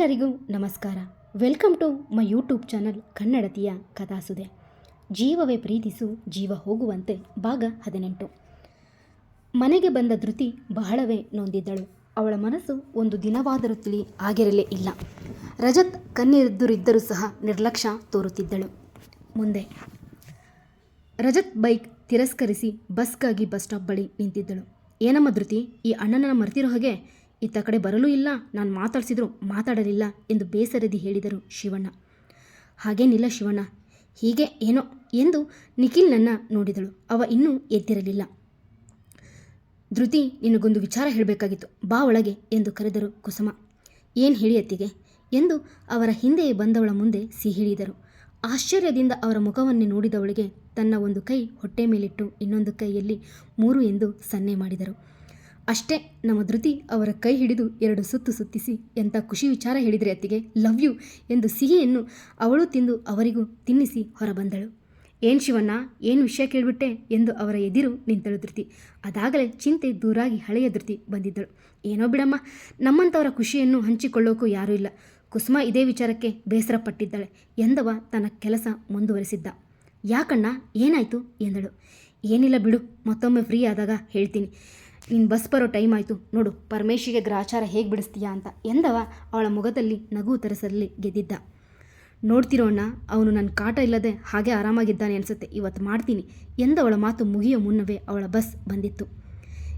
ಎಲ್ಲರಿಗೂ ನಮಸ್ಕಾರ. Welcome to my YouTube channel ಕನ್ನಡತಿಯ ಕಥಾಸುದೆ. ಜೀವವೇ ಪ್ರೀತಿಸು, ಜೀವ ಹೋಗುವಂತೆ ಭಾಗ ಹದಿನೆಂಟು. ಮನೆಗೆ ಬಂದ ಧೃತಿ ಬಹಳವೇ ನೊಂದಿದ್ದಳು. ಅವಳ ಮನಸ್ಸು ಒಂದು ದಿನವಾದರೂ ತಿಳಿ ಆಗಿರಲೇ ಇಲ್ಲ. ರಜತ್ ಕಣ್ಣೆದುರಿದ್ದರೂ ಸಹ ನಿರ್ಲಕ್ಷ್ಯ ತೋರುತ್ತಿದ್ದಳು. ಮುಂದೆ. ರಜತ್ ಬೈಕ್ ತಿರಸ್ಕರಿಸಿ ಬಸ್ಗಾಗಿ ಬಸ್ ಸ್ಟಾಪ್ ಬಳಿ ನಿಂತಿದ್ದಳು. ಏನಮ್ಮ ಧೃತಿ, ಈ ಅಣ್ಣನ ಮರ್ತಿರೋ ಹಾಗೆ ಇತ್ತ ಕಡೆ ಬರಲೂ ಇಲ್ಲ, ನಾನು ಮಾತಾಡಿಸಿದ್ರು ಮಾತಾಡಲಿಲ್ಲ ಎಂದು ಬೇಸರದಿ ಹೇಳಿದರು ಶಿವಣ್ಣ. ಹಾಗೇನಿಲ್ಲ ಶಿವಣ್ಣ. ಹೀಗೆ ಏನೋ ಎಂದು ನಿಖಿಲ್ನನ್ನ ನೋಡಿದಳು. ಅವ ಇನ್ನೂ ಎದ್ದಿರಲಿಲ್ಲ. ಧೃತಿ, ನಿನಗೊಂದು ವಿಚಾರ ಹೇಳಬೇಕಾಗಿತ್ತು. ಬಾ ಒಳಗೆ ಎಂದು ಕರೆದರು ಕುಸುಮ. ಏನು ಹೇಳಿ ಅತ್ತಿಗೆ ಎಂದು ಅವರ ಹಿಂದೆಯೇ ಬಂದವಳ ಮುಂದೆ ಸಿಹಿಳಿದರು ಆಶ್ಚರ್ಯದಿಂದ ಅವರ ಮುಖವನ್ನೇ ನೋಡಿದವಳಿಗೆ ತನ್ನ ಒಂದು ಕೈ ಹೊಟ್ಟೆ ಮೇಲಿಟ್ಟು ಇನ್ನೊಂದು ಕೈಯಲ್ಲಿ ಮೂರು ಎಂದು ಸನ್ನೆ ಮಾಡಿದರು. ಅಷ್ಟೇ ನಮ್ಮ ಧೃತಿ ಅವರ ಕೈ ಹಿಡಿದು ಎರಡು ಸುತ್ತು ಸುತ್ತಿಸಿ ಎಂಥ ಖುಷಿ ವಿಚಾರ ಹೇಳಿದರೆ ಅತ್ತಿಗೆ, ಲವ್ ಯು ಎಂದು ಸಿಹಿಯನ್ನು ಅವಳು ತಿಂದು ಅವರಿಗೂ ತಿನ್ನಿಸಿ ಹೊರಬಂದಳು. ಏನು ಶಿವಣ್ಣ, ಏನು ವಿಷಯ ಕೇಳಿಬಿಟ್ಟೆ? ಎಂದು ಅವರ ಎದಿರು ನಿಂತಳು ಧೃತಿ. ಅದಾಗಲೇ ಚಿಂತೆ ದೂರಾಗಿ ಹಳೆಯ ಧೃತಿ ಬಂದಿದ್ದಳು. ಏನೋ ಬಿಡಮ್ಮ, ನಮ್ಮಂಥವರ ಖುಷಿಯನ್ನು ಹಂಚಿಕೊಳ್ಳೋಕ್ಕೂ ಯಾರೂ ಇಲ್ಲ. ಕುಸುಮ ಇದೇ ವಿಚಾರಕ್ಕೆ ಬೇಸರ ಪಟ್ಟಿದ್ದಾಳೆ ಎಂದವ ತನ್ನ ಕೆಲಸ ಮುಂದುವರೆಸಿದ್ದ. ಯಾಕಣ್ಣ, ಏನಾಯಿತು? ಎಂದಳು. ಏನಿಲ್ಲ ಬಿಡು, ಮತ್ತೊಮ್ಮೆ ಫ್ರೀ ಆದಾಗ ಹೇಳ್ತೀನಿ. ನಿನ್ನ ಬಸ್ ಬರೋ ಟೈಮ್ ಆಯಿತು. ನೋಡು, ಪರಮೇಶಿಗೆ ಗ್ರಾಚಾರ ಹೇಗೆ ಬಿಡಿಸ್ತೀಯಾ ಅಂತ. ಎಂದವ, ಅವಳ ಮುಖದಲ್ಲಿ ನಗು ತರಿಸಲಿ ಗೆದ್ದಿದ್ದ. ನೋಡ್ತಿರೋಣ ಅವನು ನನ್ನ ಕಾಟ ಇಲ್ಲದೆ ಹಾಗೆ ಆರಾಮಾಗಿದ್ದಾನೆ ಅನಿಸುತ್ತೆ. ಇವತ್ತು ಮಾಡ್ತೀನಿ ಎಂದವಳ ಮಾತು ಮುಗಿಯೋ ಮುನ್ನವೇ ಅವಳ ಬಸ್ ಬಂದಿತ್ತು.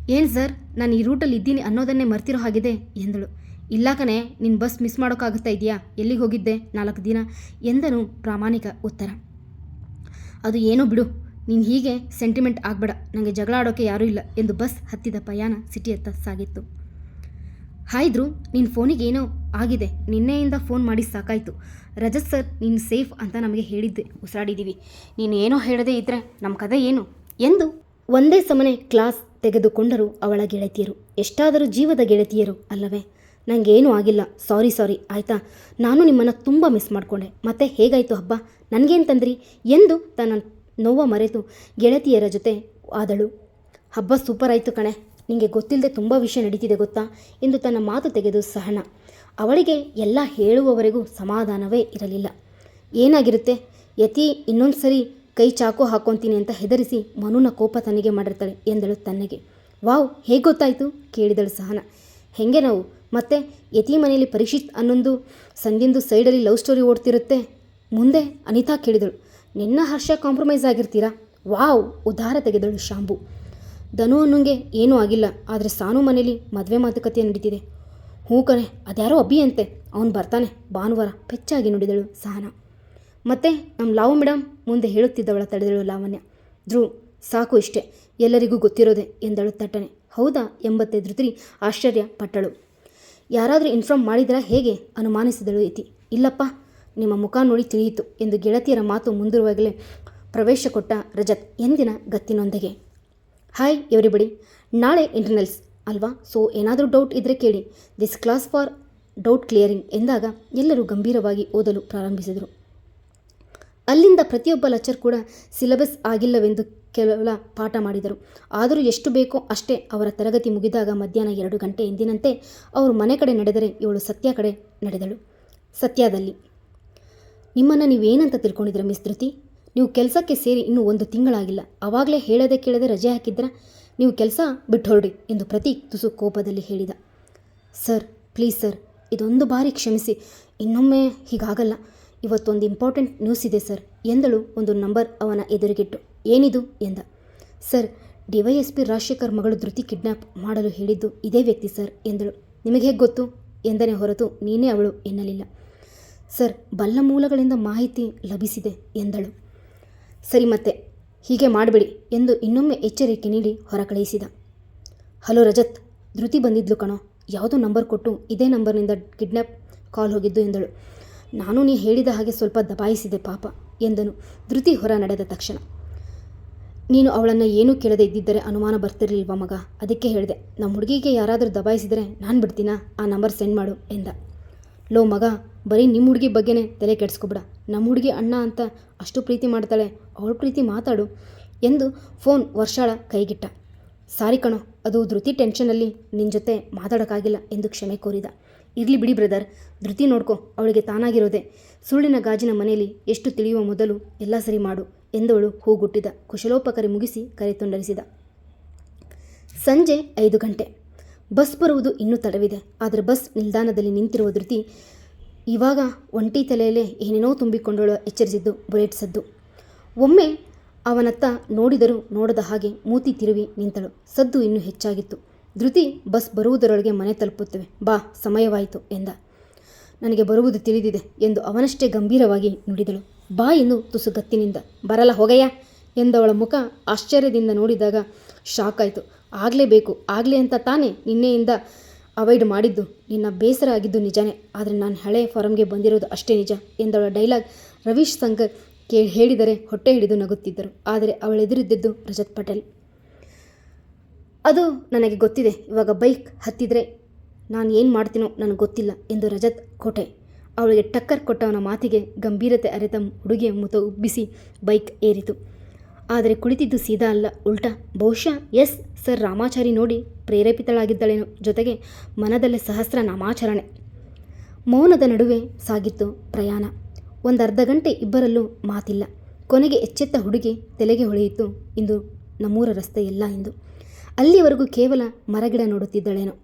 ಏನು ಸರ್, ನಾನು ಈ ರೂಟಲ್ಲಿ ಇದ್ದೀನಿ ಅನ್ನೋದನ್ನೇ ಮರ್ತಿರೋ ಹಾಗಿದೆ ಎಂದಳು. ಇಲ್ಲ ಕಣೆ ನಿನ್ನ ಬಸ್ ಮಿಸ್ ಮಾಡೋಕ್ಕಾಗುತ್ತಾ ಇದೆಯಾ? ಎಲ್ಲಿಗೆ ಹೋಗಿದ್ದೆ ನಾಲ್ಕು ದಿನ? ಎಂದನು ಪ್ರಾಮಾಣಿಕ ಉತ್ತರ. ಅದು ಏನೋ ಬಿಡು ನೀನು ಹೀಗೆ ಸೆಂಟಿಮೆಂಟ್ ಆಗಬೇಡ. ನನಗೆ ಜಗಳ ಆಡೋಕೆ ಯಾರೂ ಇಲ್ಲ ಎಂದು ಬಸ್ ಹತ್ತಿದ ಪ್ರಯಾಣ ಸಿಟಿಯತ್ತ ಸಾಗಿತ್ತು. ಹಾಯಿದ್ರು ನಿನ್ನ ಫೋನಿಗೆ ಏನೋ ಆಗಿದೆ. ನಿನ್ನೆಯಿಂದ ಫೋನ್ ಮಾಡಿ ಸಾಕಾಯಿತು. ರಜತ್ ಸರ್, ನೀನು ಸೇಫ್ ಅಂತ ನಮಗೆ ಹೇಳಿದ್ದೆ. ಉಸಿರಾಡಿದ್ದೀವಿ ನೀನು ಏನೋ ಹೇಳದೇ ಇದ್ದರೆ ನಮ್ಮ ಕದೆ ಏನು? ಎಂದು ಒಂದೇ ಸಮನೆ ಕ್ಲಾಸ್ ತೆಗೆದುಕೊಂಡರು ಅವಳ ಗೆಳತಿಯರು. ಎಷ್ಟಾದರೂ ಜೀವದ ಗೆಳತಿಯರು ಅಲ್ಲವೇ? ನನಗೇನೂ ಆಗಿಲ್ಲ. ಸಾರಿ ಸಾರಿ. ಆಯಿತಾ? ನಾನು ನಿಮ್ಮನ್ನು ತುಂಬ ಮಿಸ್ ಮಾಡಿಕೊಂಡೆ. ಮತ್ತೆ ಹೇಗಾಯಿತು ಹಬ್ಬ ನನಗೇನು ತಂದ್ರಿ? ಎಂದು ತನ್ನ ನೋವ ಮರೆತು ಗೆಳತಿಯರ ಜೊತೆ ಆದಳು. ಹಬ್ಬ ಸೂಪರ್ ಆಯಿತು ಕಣೆ. ನಿಮಗೆ ಗೊತ್ತಿಲ್ಲದೆ ತುಂಬ ವಿಷಯ ನಡೀತಿದೆ ಗೊತ್ತಾ? ಎಂದು ತನ್ನ ಮಾತು ತೆಗೆದು ಸಹನ. ಅವಳಿಗೆ ಎಲ್ಲ ಹೇಳುವವರೆಗೂ ಸಮಾಧಾನವೇ ಇರಲಿಲ್ಲ. ಏನಾಗಿರುತ್ತೆ? ಯತಿ, ಇನ್ನೊಂದು ಸರಿ ಕೈ ಚಾಕು ಹಾಕೊತೀನಿ ಅಂತ ಹೆದರಿಸಿ ಮನುನ ಕೋಪ ತನಗೆ ಮಾಡಿರ್ತಾಳೆ, ಎಂದಳು ತನ್ನಗೆ. ವಾವ್, ಹೇಗೆ ಗೊತ್ತಾಯಿತು? ಕೇಳಿದಳು ಸಹನ. ಹೆಂಗೆ ನಾವು? ಮತ್ತೆ ಯತಿ ಮನೆಯಲ್ಲಿ ಪರೀಕ್ಷಿತ್ ಅನ್ನೊಂದು ಸಂಧ್ಯಂದು ಸೈಡಲ್ಲಿ ಲವ್ ಸ್ಟೋರಿ ಓಡ್ತಿರುತ್ತೆ? ಮುಂದೆ? ಅನಿತಾ ಕೇಳಿದಳು. ನಿನ್ನ ಹರ್ಷ ಕಾಂಪ್ರಮೈಸ್ ಆಗಿರ್ತೀರಾ? ವಾವ್, ಉದಾರ ತೆಗೆದಳು ಶಾಂಬು. ಧನು ಅನ್ನೋಂಗೆ ಏನೂ ಆಗಿಲ್ಲ, ಆದರೆ ಸಾನು ಮನೇಲಿ ಮದುವೆ ಮಾತುಕತೆ ನಡೀತಿದೆ. ಹ್ಞೂ ಕಣೆ, ಅದ್ಯಾರೋ ಅಬ್ಬಿ ಅಂತೆ. ಅವನು ಬರ್ತಾನೆ, ಭಾನುವಾರ. ಪೆಚ್ಚಾಗಿ ನುಡಿದಳು ಸಹನ. ಮತ್ತೆ ನಮ್ಮ ಲಾವು ಮೇಡಮ್ ಮುಂದೆ ಹೇಳುತ್ತಿದ್ದವಳ ತಡೆದಳು ಲಾವಣ್ಯ. ಧ್ರುವ್ ಸಾಕು ಇಷ್ಟೇ, ಎಲ್ಲರಿಗೂ ಗೊತ್ತಿರೋದೆ ಎಂದಳು ತಟ್ಟನೆ. ಹೌದಾ, ಎಂಬತ್ತೆ ಧೃತಿ ಆಶ್ಚರ್ಯ ಪಟ್ಟಳು. ಯಾರಾದರೂ ಇನ್ಫಾರ್ಮ್ ಮಾಡಿದರಾ ಹೇಗೆ? ಅನುಮಾನಿಸಿದಳು ಇತಿ ಇಲ್ಲಪ್ಪ ನಿಮ್ಮ ಮುಖ ನೋಡಿ ತಿಳಿಯಿತು ಎಂದು ಗೆಳತಿಯರ ಮಾತು ಮುಂದಿರುವಾಗಲೇ ಪ್ರವೇಶ ಕೊಟ್ಟ ರಜತ್ ಎಂದಿನ ಗತ್ತಿನೊಂದಿಗೆ. ಹಾಯ್ ಎವ್ರಿಬಡಿ ನಾಳೆ ಇಂಟರ್ನಲ್ಸ್ ಅಲ್ವಾ? ಸೊ ಏನಾದರೂ ಡೌಟ್ ಇದ್ದರೆ ಕೇಳಿ. This class for doubt clearing ಎಂದಾಗ ಎಲ್ಲರೂ ಗಂಭೀರವಾಗಿ ಓದಲು ಪ್ರಾರಂಭಿಸಿದರು. ಅಲ್ಲಿಂದ ಪ್ರತಿಯೊಬ್ಬ ಲೆಕ್ಚರ್ ಕೂಡ ಸಿಲೆಬಸ್ ಆಗಿಲ್ಲವೆಂದು ಕೇವಲ ಪಾಠ ಮಾಡಿದರು. ಆದರೂ ಎಷ್ಟು ಬೇಕೋ ಅಷ್ಟೇ ಅವರ ತರಗತಿ ಮುಗಿದಾಗ ಮಧ್ಯಾಹ್ನ ಎರಡು ಗಂಟೆ ಎಂದಿನಂತೆ ಅವರು ಮನೆ ಕಡೆ ನಡೆದರೆ ಇವಳು ಸತ್ಯ ಕಡೆ ನಡೆದಳು. ಸತ್ಯದಲ್ಲಿ ನಿಮ್ಮನ್ನು ನೀವೇನಂತ ತಿಳ್ಕೊಂಡಿದ್ರ ಮಿಸ್ ಧೃತಿ? ನೀವು ಕೆಲಸಕ್ಕೆ ಸೇರಿ ಇನ್ನೂ ಒಂದು ತಿಂಗಳಾಗಿಲ್ಲ. ಅವಾಗಲೇ ಹೇಳದೆ ಕೇಳದೆ ರಜೆ ಹಾಕಿದ್ರ ನೀವು ಕೆಲಸ ಬಿಟ್ಟು ಹೊರಡಿ ಎಂದು ಪ್ರತೀಕ್ ತುಸು ಕೋಪದಲ್ಲಿ ಹೇಳಿದ. ಸರ್, ಪ್ಲೀಸ್ ಸರ್, ಇದೊಂದು ಬಾರಿ ಕ್ಷಮಿಸಿ. ಇನ್ನೊಮ್ಮೆ ಹೀಗಾಗಲ್ಲ. ಇವತ್ತೊಂದು ಇಂಪಾರ್ಟೆಂಟ್ ನ್ಯೂಸ್ ಇದೆ ಸರ್, ಎಂದಳು ಒಂದು ನಂಬರ್ ಅವನ ಎದುರಿಗಿಟ್ಟು. ಏನಿದು ಎಂದ. ಸರ್ ಡಿವೈಎಸ್ಪಿ ರಾಜಶೇಖರ್ ಮಗಳು ಧೃತಿ ಕಿಡ್ನಾಪ್ ಮಾಡಲು ಹೇಳಿದ್ದು ಇದೇ ವ್ಯಕ್ತಿ ಸರ್, ಎಂದಳು. ನಿಮಗೆ ಹೇಗೆ ಗೊತ್ತು? ಎಂದನೇ ಹೊರತು ನೀನೇ ಅವಳು ಎನ್ನಲಿಲ್ಲ. ಸರ್, ಬಲ್ಲ ಮೂಲಗಳಿಂದ ಮಾಹಿತಿ ಲಭಿಸಿದೆ ಎಂದಳು. ಸರಿ ಮತ್ತೆ, ಹೀಗೆ ಮಾಡಬೇಡಿ ಎಂದು ಇನ್ನೊಮ್ಮೆ ಎಚ್ಚರಿಕೆ ನೀಡಿ ಹೊರಕಳಿಸಿದ. ಹಲೋ ರಜತ್, ಧೃತಿ ಬಂದಿದ್ಲು ಕಣೋ. ಯಾವುದೋ ನಂಬರ್ ಕೊಟ್ಟು ಇದೇ ನಂಬರ್ನಿಂದ ಕಿಡ್ನಾಪ್ ಕಾಲ್ ಹೋಗಿದ್ದು ಎಂದಳು. ನಾನು ನೀ ಹೇಳಿದ ಹಾಗೆ ಸ್ವಲ್ಪ ದಬಾಯಿಸಿದೆ ಪಾಪ ಎಂದನು. ಧೃತಿ ಹೊರ ನಡೆದ ತಕ್ಷಣ. ನೀನು ಅವಳನ್ನು ಏನೂ ಕೇಳದೆ ಇದ್ದಿದ್ದರೆ ಅನುಮಾನ ಬರ್ತಿರಲಿಲ್ವ ಮಗ? ಅದಕ್ಕೆ ಹೇಳಿದೆ. ನಮ್ಮ ಹುಡುಗಿಗೆ ಯಾರಾದರೂ ದಬಾಯಿಸಿದರೆ ನಾನು ಬಿಡ್ತೀನಾ? ಆ ನಂಬರ್ ಸೆಂಡ್ ಮಾಡು ಎಂದ. ಲೋ ಮಗ, ಬರೀ ನಿಮ್ಮ ಹುಡುಗಿ ಬಗ್ಗೆನೇ ತಲೆ ಕೆಡಿಸ್ಕೊಬಿಡ. ನಮ್ಮ ಹುಡುಗಿ ಅಣ್ಣ ಅಂತ ಅಷ್ಟು ಪ್ರೀತಿ ಮಾಡ್ತಾಳೆ, ಅವಳ ಪ್ರೀತಿ ಮಾತಾಡು ಎಂದು ಫೋನ್ ವರ್ಷಾಳ ಕೈಗಿಟ್ಟ. ಸಾರಿ ಕಣೋ, ಅದು ಧೃತಿ ಟೆನ್ಷನಲ್ಲಿ ನಿನ್ನ ಜೊತೆ ಮಾತಾಡೋಕ್ಕಾಗಿಲ್ಲ ಎಂದು ಕ್ಷಮೆ ಕೋರಿದ. ಇರಲಿ ಬಿಡಿ ಬ್ರದರ್, ಧೃತಿ ನೋಡ್ಕೊ, ಅವಳಿಗೆ ತಾನಾಗಿರೋದೆ. ಸುಳ್ಳಿನ ಗಾಜಿನ ಮನೆಯಲ್ಲಿ ಎಷ್ಟು ತಿಳಿಯುವ ಮೊದಲು ಎಲ್ಲ ಸರಿ ಮಾಡು ಎಂದವಳು ಹೂಗುಟ್ಟಿದ. ಕುಶಲೋಪಕರಿ ಮುಗಿಸಿ ಕರೆ ತುಂಡರಿಸಿದ. ಸಂಜೆ ಐದು ಗಂಟೆ. ಬಸ್ ಬರುವುದು ಇನ್ನೂ ತಡವಿದೆ. ಆದರೆ ಬಸ್ ನಿಲ್ದಾಣದಲ್ಲಿ ನಿಂತಿರುವ ಧೃತಿ ಇವಾಗ ಒಂಟಿ ತಲೆಯಲ್ಲೇ ಏನೇನೋ ತುಂಬಿಕೊಂಡಳು ಎಚ್ಚರಿಸಿದ್ದು ಬುಲೆಟ್ ಸದ್ದು ಒಮ್ಮೆ ಅವನತ್ತ ನೋಡಿದರೂ ನೋಡದ ಹಾಗೆ ಮೂತಿ ತಿರುವಿ ನಿಂತಳು. ಸದ್ದು ಇನ್ನೂ ಹೆಚ್ಚಾಗಿತ್ತು. ಧೃತಿ ಬಸ್ ಬರುವುದರೊಳಗೆ ಮನೆ ತಲುಪುತ್ತವೆ. ಬಾ, ಸಮಯವಾಯಿತು ಎಂದ. ನನಗೆ ಬರುವುದು ತಿಳಿದಿದೆ ಎಂದು ಅವನಷ್ಟೇ ಗಂಭೀರವಾಗಿ ನುಡಿದಳು. ಬಾ ಎಂದು ತುಸುಗತ್ತಿನಿಂದ ಬರಲ್ಲ ಹೋಗಯ್ಯ ಎಂದವಳ ಮುಖ ಆಶ್ಚರ್ಯದಿಂದ ನೋಡಿದಾಗ ಶಾಕ್ ಆಯಿತು. ಆಗಲೇಬೇಕು, ಆಗಲಿ ಅಂತ ತಾನೇ ನಿನ್ನೆಯಿಂದ ಅವಾಯ್ಡ್ ಮಾಡಿದ್ದು. ನಿನ್ನ ಬೇಸರ ಆಗಿದ್ದು ನಿಜಾನೇ, ಆದರೆ ನಾನು ಹಳೆ ಫಾರಂಗೆ ಬಂದಿರೋದು ಅಷ್ಟೇ ನಿಜ ಎಂದವಳ ಡೈಲಾಗ್ ರವೀಶ್ ಸಂಕರ್ ಕೇಳಿ ಹೇಳಿದರೆ ಹೊಟ್ಟೆ ಹಿಡಿದು ನಗುತ್ತಿದ್ದರು. ಆದರೆ ಅವಳೆದುರಿದ್ದದ್ದು ರಜತ್ ಪಟೇಲ್. ಅದು ನನಗೆ ಗೊತ್ತಿದೆ, ಇವಾಗ ಬೈಕ್ ಹತ್ತಿದರೆ ನಾನು ಏನು ಮಾಡ್ತೀನೋ ನನಗೆ ಗೊತ್ತಿಲ್ಲ ಎಂದು ರಜತ್ ಕೋಟೆ. ಅವಳಿಗೆ ಟಕ್ಕರ್ ಕೊಟ್ಟವನ ಮಾತಿಗೆ ಗಂಭೀರತೆ ಅರೆತ ಹುಡುಗಿಯ ಮುತ ಉಬ್ಬಿಸಿ ಬೈಕ್ ಏರಿತು. ಆದರೆ ಕುಳಿತಿದ್ದು ಸೀದಾ ಅಲ್ಲ. ಉಲ್ಟಾ. ಬಹುಶಃ ಎಸ್. ಸರ್ ರಾಮಾಚಾರಿ ನೋಡಿ ಪ್ರೇರೇಪಿತಳಾಗಿದ್ದಳೇನೋ. ಜೊತೆಗೆ ಮನದಲ್ಲೇ ಸಹಸ್ರ ನಾಮಾಚರಣೆ. ಮೌನದ ನಡುವೆ ಸಾಗಿತ್ತು ಪ್ರಯಾಣ. ಒಂದರ್ಧ ಗಂಟೆ ಇಬ್ಬರಲ್ಲೂ ಮಾತಿಲ್ಲ. ಕೊನೆಗೆ ಎಚ್ಚೆತ್ತ ಹುಡುಗಿ ತಲೆಗೆ ಹೊಳೆಯಿತು. ಇಂದು ನಮ್ಮೂರ ರಸ್ತೆ ಎಲ್ಲ ಎಂದು ಅಲ್ಲಿವರೆಗೂ ಕೇವಲ ಮರಗಿಡ ನೋಡುತ್ತಿದ್ದಳೇನೋ.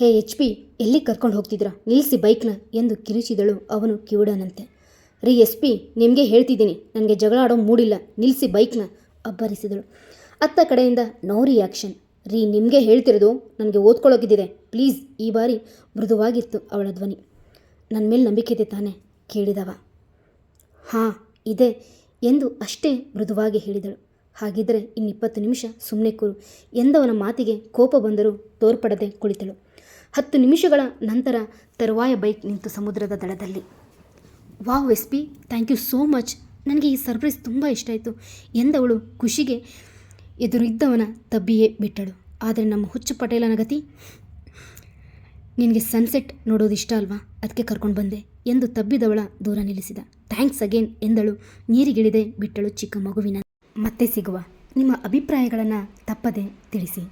ಹೇ ಎಚ್ ಪಿ ಎಲ್ಲಿ ಕರ್ಕೊಂಡು ಹೋಗ್ತಿದ್ರಾ ನಿಲ್ಲಿಸಿ ಬೈಕ್ನ ಎಂದು ಕಿರುಚಿದಳು ಅವನು ಕಿವುಡನಂತೆ. ರೀ ಎಸ್ ಪಿ, ನಿಮಗೆ ಹೇಳ್ತಿದ್ದೀನಿ. ನನಗೆ ಜಗಳ ಆಡೋ ಮೂಡಿಲ್ಲ. ನಿಲ್ಲಿಸಿ ಬೈಕ್ನ. ಅಬ್ಬರಿಸಿದಳು. ಅತ್ತ ಕಡೆಯಿಂದ, ನೋ ರಿಯಾಕ್ಷನ್. ರೀ, ನಿಮಗೆ ಹೇಳ್ತಿರೋದು ನನಗೆ ಓದ್ಕೊಳ್ಳೋಕಿದ್ದಿದೆ ಪ್ಲೀಸ್, ಈ ಬಾರಿ ಮೃದುವಾಗಿತ್ತು ಅವಳ ಧ್ವನಿ. ನನ್ನ ಮೇಲೆ ನಂಬಿಕೆ ಇದೆ ತಾನೆ, ಕೇಳಿದವ. ಹಾಂ, ಇದೆ, ಎಂದು ಅಷ್ಟೇ ಮೃದುವಾಗಿ ಹೇಳಿದಳು. ಹಾಗಿದ್ದರೆ ಇನ್ನಿಪ್ಪತ್ತು ನಿಮಿಷ ಸುಮ್ಮನೆ ಕೂರು. ಎಂದವನ ಮಾತಿಗೆ ಕೋಪ ಬಂದರೂ ತೋರ್ಪಡದೆ ಕುಳಿತಳು. ಹತ್ತು ನಿಮಿಷಗಳ ನಂತರ ತರುವಾಯ ಬೈಕ್ ನಿಂತು ಸಮುದ್ರದ ದಡದಲ್ಲಿ. Wow, S P, thank you so much. ನನಗೆ ಈ ಸರ್ಪ್ರೈಸ್ ತುಂಬ ಇಷ್ಟ ಆಯಿತು ಎಂದವಳು ಖುಷಿಗೆ ಎದುರಿದ್ದವನ ತಬ್ಬಿಯೇ ಬಿಟ್ಟಳು. ಆದರೆ ನಮ್ಮ ಹುಚ್ಚು ಪಟೇಲನ ಗತಿ ನಿನಗೆ ಸನ್ಸೆಟ್ ನೋಡೋದು ಇಷ್ಟ ಅಲ್ವಾ? ಅದಕ್ಕೆ ಕರ್ಕೊಂಡು ಬಂದೆ ಎಂದು ತಬ್ಬಿದವಳ ದೂರ ನಿಲ್ಲಿಸಿದ. ಥ್ಯಾಂಕ್ಸ್ ಅಗೇನ್ ಎಂದಳು. ನೀರಿಗಿಳಿದೆ ಬಿಟ್ಟಳು ಚಿಕ್ಕ ಮಗುವಿನ ಮತ್ತೆ ಸಿಗುವ. ನಿಮ್ಮ ಅಭಿಪ್ರಾಯಗಳನ್ನು ತಪ್ಪದೆ ತಿಳಿಸಿ.